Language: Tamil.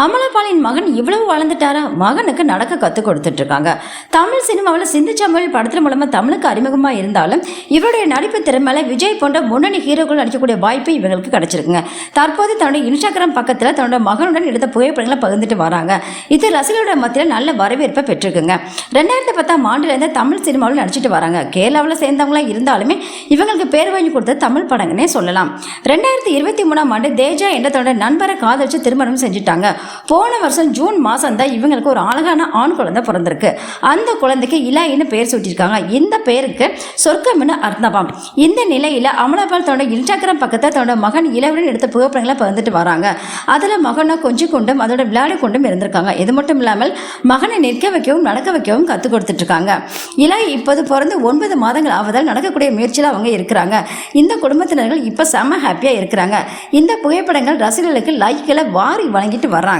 அமலாபாலின் மகன் இவ்வளவு வளர்ந்துட்டாரா? மகனுக்கு நடக்க கற்றுக் கொடுத்துட்டு இருக்காங்க தமிழ் சினிமாவில் சிந்து படத்தில் படத்தின் மூலமாக தமிழுக்கு அறிமுகமாக இருந்தாலும் இவருடைய நடிப்பு திறமையில விஜய் போன்ற முன்னணி ஹீரோக்கள் நடிக்கக்கூடிய வாய்ப்பு இவங்களுக்கு கிடைச்சிருக்குங்க. தற்போது தன்னுடைய இன்ஸ்டாகிராம் பக்கத்தில் தன்னோட மகனுடன் எடுத்த புகைப்படங்களை பகிர்ந்துட்டு வராங்க. இது ரசிகர்களோட மத்தியில் நல்ல வரவேற்பை பெற்றிருக்குங்க. ரெண்டாயிரத்தி பத்தாம் ஆண்டுலேருந்து தமிழ் சினிமாவில் நடிச்சிட்டு வராங்க. கேரளாவில் சேர்ந்தவங்களாம் இருந்தாலுமே இவங்களுக்கு பேர் வாங்கி கொடுத்த தமிழ் படங்கனே சொல்லலாம். ரெண்டாயிரத்தி இருபத்தி மூணாம் ஆண்டு தேஜா என்ற தன்னோட நண்பரை காதலிச்சு திருமணம் செஞ்சுட்டாங்க. போன வருஷம் ஜூன் மாதம் தான் இவங்களுக்கு ஒரு அழகான ஆண் குழந்தை பிறந்திருக்கு. அந்த குழந்தைக்கு இலாயின்னு பெயர் சூட்டியிருக்காங்க. இந்த பெயருக்கு சொர்க்கம்னு அர்த்தமாம். இந்த நிலையில் அமலாபால் தன்னோட இன்ஸ்டாகிராம் பக்கத்தில் தன்னோட மகன் இளவுடன் எடுத்த புகைப்படங்களை பகிர்ந்துட்டு வராங்க. அதில் மகனை கொஞ்சம் கொண்டும் அதோட விளையாடி கொண்டும் இருந்திருக்காங்க. இது மட்டும் இல்லாமல் மகனை நிற்க வைக்கவும் நடக்க வைக்கவும் கற்றுக் கொடுத்துட்டு இருக்காங்க இலாய் இப்போது பிறந்து ஒன்பது மாதங்கள் ஆவதால் நடக்கக்கூடிய முயற்சியில் அவங்க இருக்கிறாங்க. இந்த குடும்பத்தினர்கள் இப்போ செம ஹாப்பியாக இருக்கிறாங்க. இந்த புகைப்படங்கள் ரசிகர்களுக்கு லைக்களை வாரி வழங்கிட்டு வர்றாங்க.